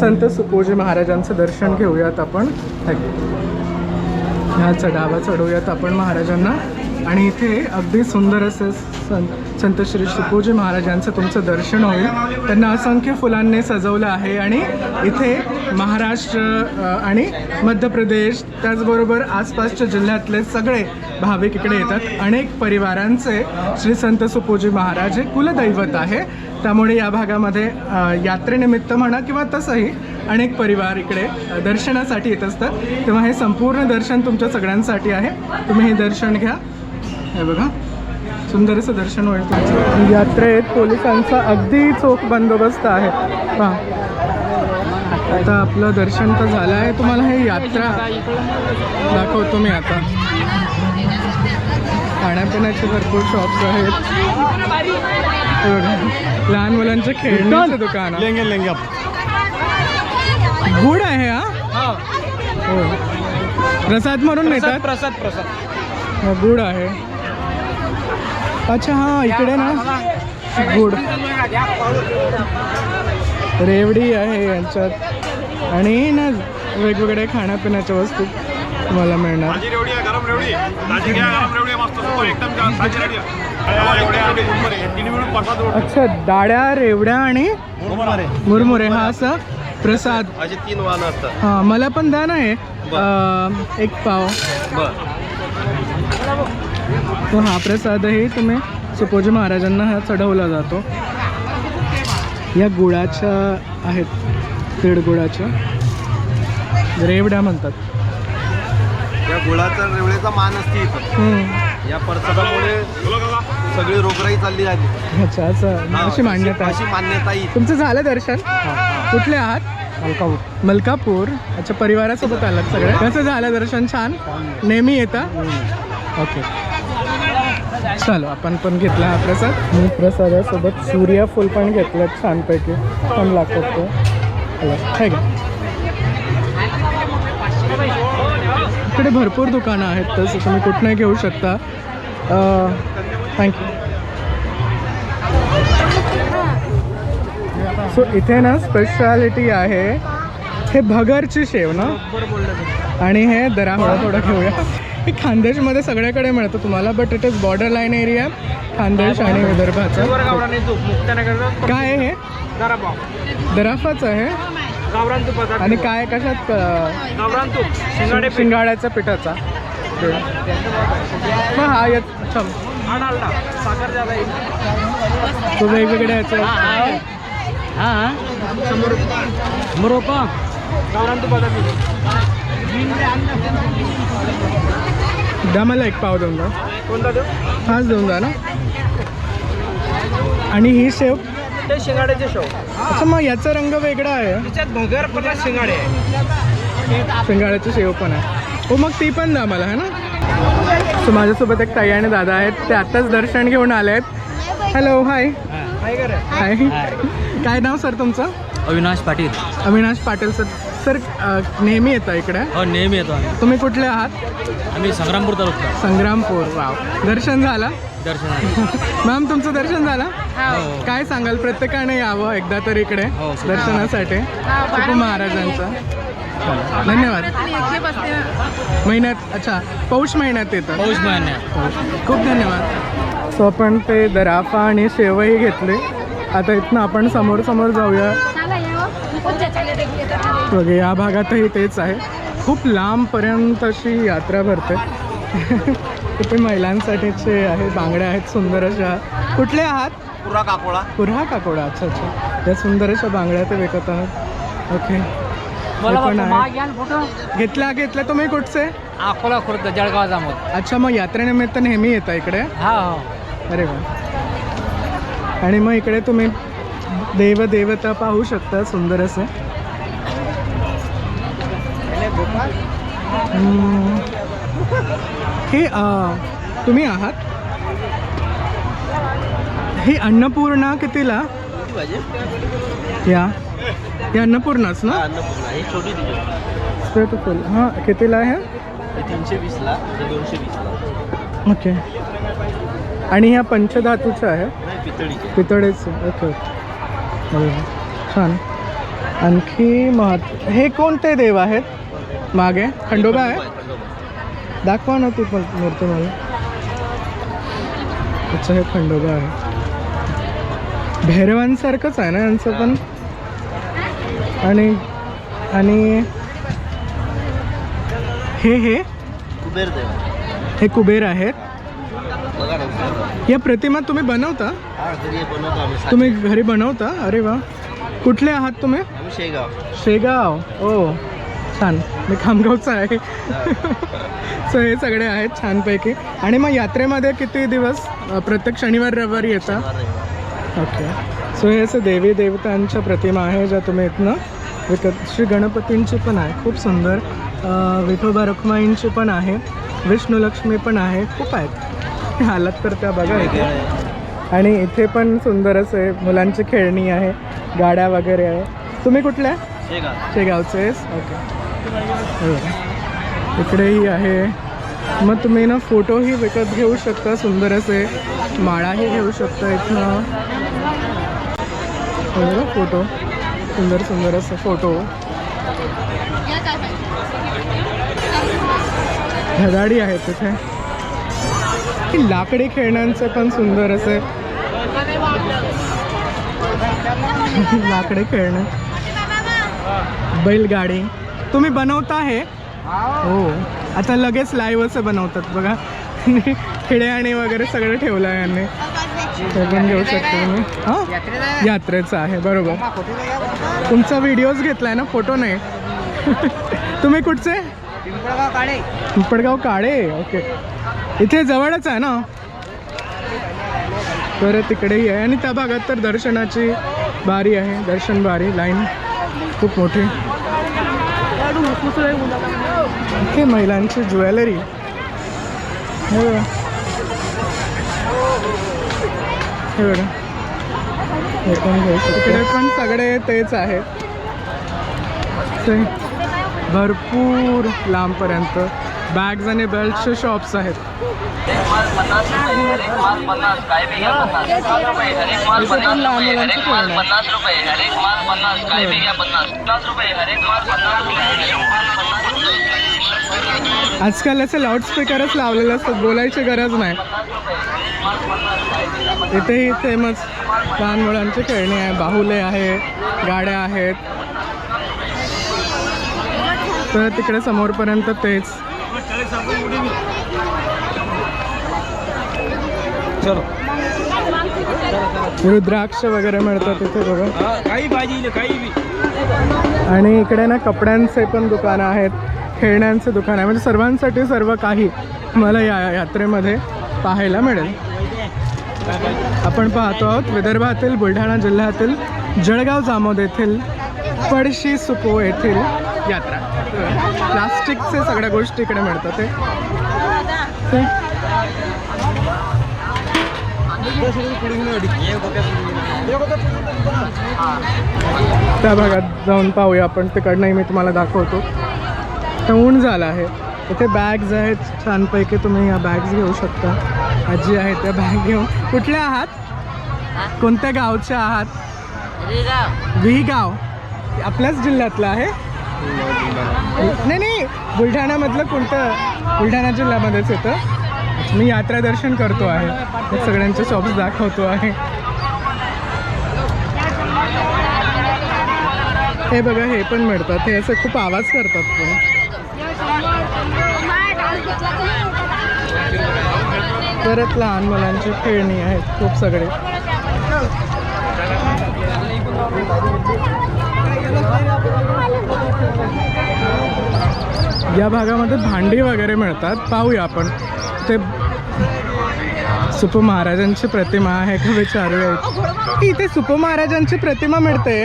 संत सुखोजी महाराजांचं दर्शन घेऊयात आपण. ह्या चढावा चढवूयात आपण महाराजांना. आणि इथे अगदी सुंदर असं संत संत श्री सुखोजी महाराजांचं तुमचं दर्शन होईल. त्यांना असंख्य फुलांनी सजवलं आहे आणि इथे महाराष्ट्र आणि मध्य प्रदेश त्याचबरोबर आसपासच्या जिल्ह्यातले सगळे भाविक इकडे येतात. अनेक परिवारांचे श्री संत सुपोजी महाराज हे कुलदैवत आहे. त्यामुळे या भागामध्ये यात्रेनिमित्त म्हणा किंवा तसंही अनेक परिवार इकडे दर्शनासाठी येत असतात. तेव्हा हे संपूर्ण दर्शन तुमच्या सगळ्यांसाठी आहे. तुम्ही हे दर्शन घ्या. हे बघा. सुंदर असं दर्शन होईल तुमचं. यात्रेत पोलिसांचा अगदी चोख बंदोबस्त आहे. हां आता आपलं दर्शन तर झालं आहे. तुम्हाला हे यात्रा दाखवतो मी आता. खाण्यापिण्याचे भरपूर शॉप्स आहेत. हे. लहान मुलांचे खेळण्याचे दुकान. लेंगे लेंगे. गुड आहे हा? हो. प्रसाद म्हणून नेतात? प्रसाद प्रसाद. हा, गुड आहे. अच्छा हा इकडे ना. गुड. रेवडी आहे यांच्यात. आणि ना वेगवेगळे खाण्यापिण्याच्या वस्तू तुम्हाला मिळणार. अच्छा डाळ्या रेवड्या आणि मुरमुरे. हा असा प्रसाद. तीन वाहन असतात. हां मला पण द्या ना हे. अं, एक पाव. तो हा प्रसादही तुम्ही सुपोजी महाराजांना हा चढवला जातो. या गुळाच्या आहेत तीड गुळाच्या. रेवड्या म्हणतात. या गुळाचा रेवड्याचा मान असते इथं. या प्रसादामुळे सगळी रोगराई चालली आहे. अच्छा असं. अशी मान्यता अशी मान्यता आहे तुमचं झालं दर्शन? कुठले आहात? मलकापूर. मलकापूर. अच्छा परिवारासोबत आलात सगळे. कसं झालं दर्शन? छान? नेहमी येता? ओके. चलो आपण पण घेतला हा प्रसाद. मी प्रसादासोबत सूर्यफूल पण घेतलं छानपैकी. पण लागतात ते ठीक आहे इकडे भरपूर दुकानं आहेत तसं तुम्ही कुठनंही घेऊ शकता. थँक्यू सो इथे ना स्पेशालिटी आहे. हे भगरची शेव ना? आणि हे दरा थोडं घेऊया. खानदेशमध्ये सगळ्याकडे मिळतं तुम्हाला but it is border line area Khandesh आणि विदर्भाचा. काय आहे? हे दराफाच आहे. आणि काय कशात अं, गावरान तूप शिंगाडे शिंगाड्याच्या पिठाचा. मग हा येत हा तो वेगवेगळ्या याचे. मुरोपा गावरान तुपाचा पीठ. द्या मला एक पाव देऊन द्या कोणता देऊ हाच देऊन द्या ना? आणि ही शेव? ते शिंगाड्याचे शो अच्छा मग याचा रंग वेगळा आहे. त्याच्यात भगर पन्नास शिंगाडे. आहे शिंगाड्याची शेव पण आहे. हो मग ती पण द्या मला है ना? सो माझ्यासोबत एक ताई आणि दादा आहेत. ते आत्ताच दर्शन घेऊन आले आहेत. Hello hi hi. काय नाव सर तुमचं? अविनाश पाटील. अविनाश पाटील सर. सर अ, नेहमी येतं इकडे? हो नेहमी येतो आम्ही. तुम्ही कुठले आहात? आम्ही संग्रामपूर तालुका संग्रामपूर वाव. दर्शन झालं? दर्शनाला मॅम तुमचं दर्शन झालं? हो. काय सांगाल? प्रत्येकाने यावं एकदा तरी इकडे हो, सुद्धा. दर्शनासाठी. महाराजांचं? धन्यवाद. महिन्यात अच्छा पौष महिन्यात येतं. पाऊस महिन्यात. खूप धन्यवाद. सो आपण ते दराफा आणि शेवही घेतले. आता इथनं आपण समोर समोर जाऊया बघा या भागातही तेच आहे. खूप लांबपर्यंत अशी यात्रा भरते. तिथे महिलांसाठीचे आहे बांगड्या आहेत सुंदर अशा. कुठले आहात? पुरा काकोळा. पुरा काकोडा अच्छा अच्छा. या सुंदर अशा बांगड्या ते विकत आहात. ओके. हे पण आहे. घेतला घेतला तुम्ही कुठचे? अकोला खुर्द जळगाव जामोद. अच्छा मग यात्रेनिमित्त नेहमी येता इकडे? हा हो. अरे वा. आणि मग इकडे तुम्ही देव देवता पाहू शकता सुंदर असं. हे तुम्ही आहात? हे अन्नपूर्णा कितीला? या. हे अन्नपूर्णाच ना? छोटी. हां कितीला आहे? तीनशे वीसला दोनशे वीसला. ओके. आणि ह्या पंचधातूच्या आहे? पितळेचे. ओके. ओके छान. आणखी महत्त्व हे कोणते देव आहेत? मागे. खंडोबा आहे? दाखवा ना ती पण मूर्ती मला अच्छा हे खंडोबा आहे. भैरवांसारखंच आहे ना यांचं पण? आणि आणि हे हे? कुबेर हे कुबेर आहेत. या प्रतिमा तुम्ही बनवता? हा तुम्ही घरी बनवता? अरे वा. कुठले आहात तुम्ही? शेगाव. शेगाव. ओ. छान. मी खामगावचा आहे. सो हे सगळे आहेत छानपैकी. आणि मग यात्रेमध्ये किती दिवस? प्रत्येक शनिवार रविवारी येता? ओके सो हे असं देवी देवतांच्या प्रतिमा आहे ज्या तुम्ही इथनं विकत श्री गणपतींची पण आहे. खूप सुंदर. विठोबा रखुमाईंची पण आहे. विष्णू लक्ष्मी पण आहे. खूप आहेत. हालत तर त्या बघा इथे. आणि इथे पण सुंदर असे मुलांची खेळणी आहे. गाड्या वगैरे आहे. तुम्ही कुठल्या? शेगाव. शेगावचेच. ओके. हो. इकडेही आहे. मग तुम्ही ना फोटोही विकत घेऊ शकता सुंदर असे माळाही घेऊ शकता इथनं. हो, फोटो. सुंदर सुंदर असे फोटो. ह्या आहेत तिथे. लाकडी खेळण्यांचे पण सुंदर असे. लाकडे खेळणं. बैलगाडी. तुम्ही बनवता हे? हो. आता लगेच लाईव्ह असं बनवतात बघा. खेड्याने वगैरे सगळं ठेवलं आहे यांनी. पण घेऊ शकतो तुम्ही. हां? यात्रेचं आहे बरोबर. तुमचा व्हिडिओज घेतलाय ना? फोटो नाही. तुम्ही कुठचे? पिंपळगाव काळे. ओके. इथे जवळच आहे ना? बरं तिकडेही आहे. आणि त्या भागात तर दर्शनाची बारी आहे. दर्शन बारी लाईन खूप मोठी. इथे महिलांची ज्वेलरी. हे हे बघा. हे पण घेऊ तिकडे पण सगळे तेच आहेत. ते भरपूर लांबपर्यंत. बॅग्स आणि बेल्टचे शॉप्स आहेत. पण लहान मुलांची आहे. आजकाल असे लाऊडस्पीकरच लावलेले असतात बोलायची गरज नाही. इथेही फेमस लहान मुलांची खेळणी आहे बाहुले आहे गाड्या आहेत. तर तिकडे समोरपर्यंत तेच. रुद्राक्ष वगैरे मिळतात इथे बघा. काही भाजी काही बी. आणि इकडे ना कपड्यांचे पण दुकानं आहेत खेळण्यांचे दुकान आहे. म्हणजे सर्वांसाठी सर्व काही मला या यात्रेमध्ये पाहायला मिळेल. आपण पाहतो आहोत विदर्भातील बुलढाणा जिल्ह्यातील जळगाव जामोद येथील पडशी सुपो येथील यात्रा. प्लास्टिकचे सगळ्या गोष्टी इकडे मिळतात ते. त्या भागात जाऊन पाहूया आपण. तिकडनंही मी तुम्हाला दाखवतो. तर ऊन झालं आहे. इथे बॅग्स आहेत. छानपैकी तुम्ही या बॅग्स घेऊ शकता. आजी आहेत त्या बॅग घेऊन. कुठल्या आहात? कोणत्या गावच्या आहात? व्ही गाव आपल्याच जिल्ह्यातलं आहे. नाही नाही. बुलढाण्यामधलं कोणतं? बुलढाणा जिल्ह्यामध्येच येतं. मी यात्रा दर्शन करतो आहे. सगळ्यांचे शॉप्स दाखवतो आहे. हे बघा हे पण मिळतात. हे असं खूप आवाज करतात पण. परत लहान मुलांची खेळणी आहेत खूप सगळे. या भागामध्ये भांडी वगैरे मिळतात. पाहूया आपण. ते सुपो महाराजांची प्रतिमा आहे का विचारूया? इथे सुपो महाराजांची प्रतिमा मिळते.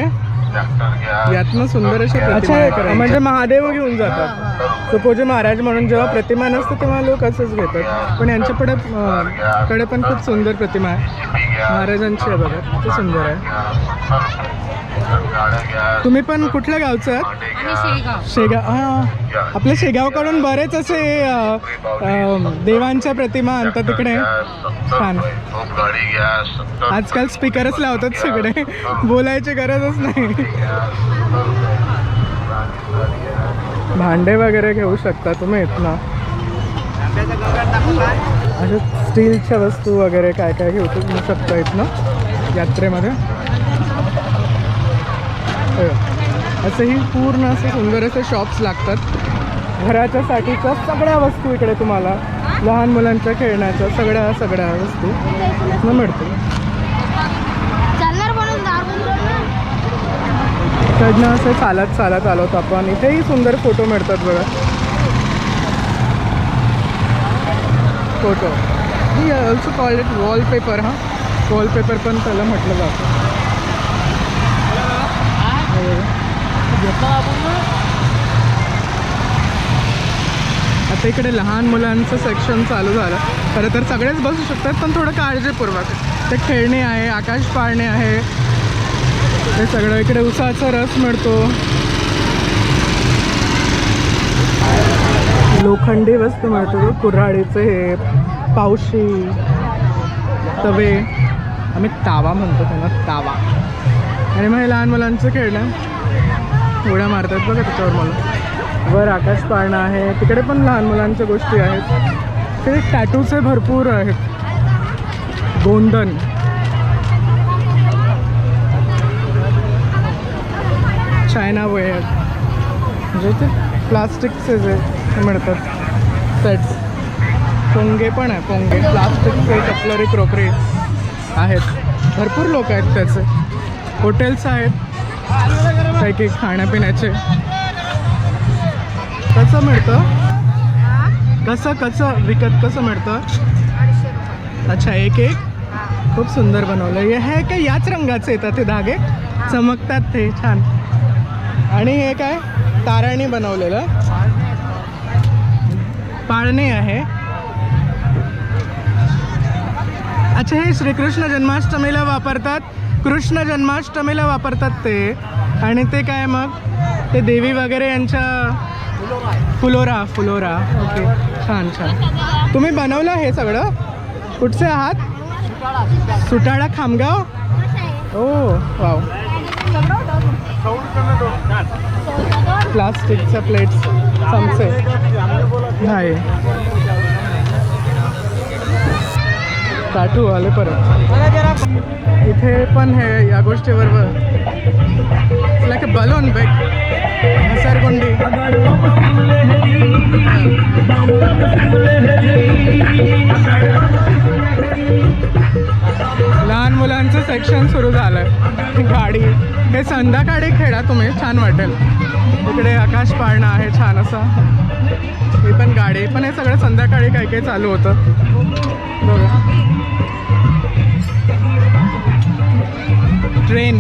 यातनं सुंदर अशी प्रतिमा आहे. म्हणजे महादेव घेऊन जातात. सुपोजी महाराज म्हणून जेव्हा प्रतिमा नसते तेव्हा लोक असंच घेतात. पण यांच्याकडे अं, कडे पण खूप सुंदर प्रतिमा आहे. महाराजांची आहे बघा किती सुंदर आहे. तुम्ही पण कुठल्या गावचं आहात? शेगाव. हां. आपल्या शेगावकडून बरेच असे देवांच्या प्रतिमा आणतात तिकडे. छान. आजकाल स्पीकरच लावतात सगळे. बोलायची गरजच नाही. भांडे वगैरे घेऊ शकता तुम्ही इथनं. अशा स्टीलच्या वस्तू वगैरे काय काय घेऊ घेऊ शकता इथनं यात्रेमध्ये. हो. असंही पूर्ण असे सुंदर असे शॉप्स लागतात. घराच्यासाठीच्या सगळ्या वस्तू इकडे तुम्हाला लहान मुलांच्या खेळण्याच्या सगळ्या सगळ्या वस्तू मिळतील चालणार म्हणून दारू इकडनं असं चालत चालत आलो होतो आपण. इथेही सुंदर फोटो मिळतात बघा. फोटो मी ऑल्सो कॉल इट वॉलपेपर हां. वॉलपेपर पण त्याला म्हटलं जातं. आता इकडे लहान मुलांचं सेक्शन चालू झालं. खरं तर सगळेच बसू शकतात पण थोडं काळजीपूर्वक. ते खेळणे आहे आकाश पाळणे आहे. हे सगळं इकडे उसाचा रस मिळतो. लोखंडी वस्तू मिळतो कुऱ्हाडीचे हे पावशी तवे. आम्ही तावा म्हणतो त्यांना तावा. आणि मग हे लहान मुलांचं खेळणं. उड्या मारतात बघा त्याच्यावर मला. वर आकाश पाळणं आहे. तिकडे पण लहान मुलांच्या गोष्टी आहेत. तिकडे टॅटूचे भरपूर आहेत. गोंदन. चायना आहेत म्हणजे ते प्लास्टिकचे जे मिळतात. सेट्स पोंगे पण आहे पोंगे. प्लास्टिकचे कपलरी क्रॉकरी आहेत. भरपूर लोक आहेत त्याचे. हॉटेल्स आहेत. काही काही खाण्यापिण्याचे. कसं मिळतं? कसं कसं विकत कसं मिळतं? अच्छा एक एक. खूप सुंदर बनवलं. हे काय का याच रंगाचे येतात ते धागे? चमकतात ते छान. आणि हे काय? ताराणी बनवलेलं. पाळणे आहे. अच्छा हे श्रीकृष्ण जन्माष्टमीला वापरतात. कृष्ण जन्माष्टमीला वापरतात ते. आणि ते काय मग? ते देवी वगैरे यांच्या फुलोरा फुलोरा. ओके छान छान. तुम्ही बनवलं हे सगळं? कुठचे आहात? सुटाळा खामगाव? ओ वाव. प्लास्टिकच्या प्लेट्स चमचे. नाही. काठू आले परत. इथे पण हे या गोष्टीवर लाईक बलून बॅग घसरगुंडी लहान मुलांचं सेक्शन सुरू झालं गाडी. हे संध्याकाळी खेळा तुम्ही. छान वाटेल. इकडे आकाश पाळणं आहे छान असा. ही पण गाडी. पण हे सगळं संध्याकाळी काही काही चालू होतं? बघा. ट्रेन.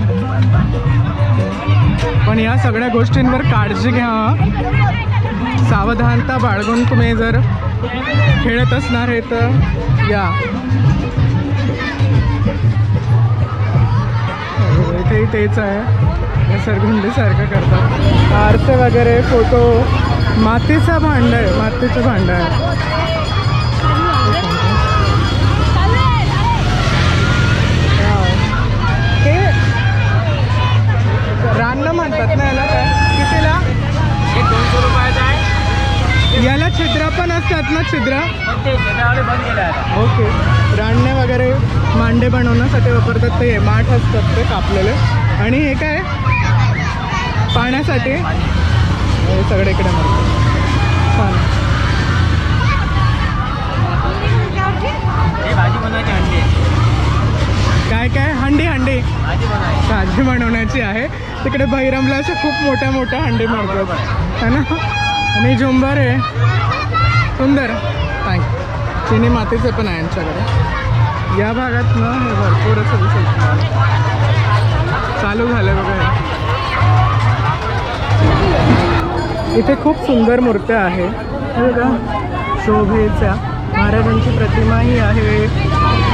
पण या सगळ्या गोष्टींवर काळजी घ्या सावधानता बाळगून तुम्ही जर खेळत असणार हे तर या. इथेही तेच आहे. सरगुंडीसारखं करतात. आरसे वगैरे फोटो मातीचा भांड आहे. मातीचं भांड आहे. हे रान्न म्हणतात ना याला काय? कितीला? याला छिद्र पण असतात ना छिद्र? ते बंद केलं आहे ओके. रान्ने वगैरे मांडे बनवण्यासाठी वापरतात ते माठ असतात ते कापलेले. आणि हे काय? पाण्यासाठी? हे सगळे इकडे छान हे भाजी बनवायची अंडी काय काय? हंडी हंडी. भाजी बनवण्याची आहे. तिकडे बहिरमला अशा खूप मोठ्या मोठ्या हंडी मिळतात है ना? आणि झुंबर आहे. सुंदर. थँक चिनी मातीचे पण आहे आमच्याकडे या भागात ना हे भरपूर असं दिसेल चालू झालं बघा इथे खूप सुंदर मूर्त्या आहे. हे बघा शोभेच्या महाराजांची प्रतिमाही आहे.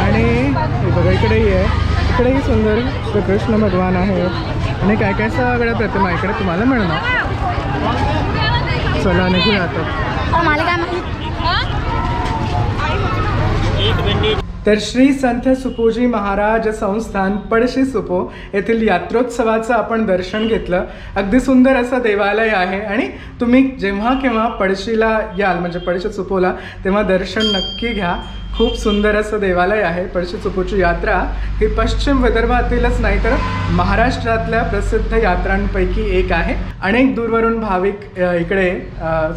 आणि हे बघा इकडेही आहे. इकडेही सुंदर श्रीकृष्ण भगवान आहे. आणि काय काय सगळ्या प्रतिमा इकडे तुम्हाला मिळणार. चला निघूया आता. तर श्री संत सुपोजी महाराज संस्थान पडशी सुपो येथील यात्रोत्सवाचं आपण दर्शन घेतलं. अगदी सुंदर असं देवालय आहे आणि तुम्ही जेव्हा केव्हा पडशीला याल म्हणजे पडशी सुपोला तेव्हा दर्शन नक्की घ्या. खूप सुंदर असं देवालय आहे पळशी सुपोची यात्रा. ही पश्चिम विदर्भातीलच नाही तर महाराष्ट्रातल्या प्रसिद्ध यात्रांपैकी एक आहे. अनेक दूरवरून भाविक इकडे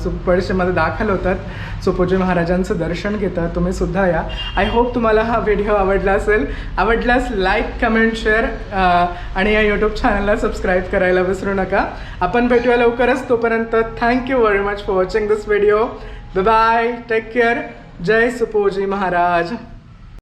सु पळशीमध्ये दाखल होतात. सुपोजी महाराजांचं दर्शन घेतात. तुम्ही सुद्धा या. आय होप तुम्हाला हा व्हिडिओ आवडला असेल. आवडल्यास लाईक कमेंट शेअर आणि या यूट्यूब चॅनलला सबस्क्राईब करायला विसरू नका. आपण भेटूया लवकरच. तोपर्यंत thank you very much for watching this video bye take care जय सुपोजी महाराज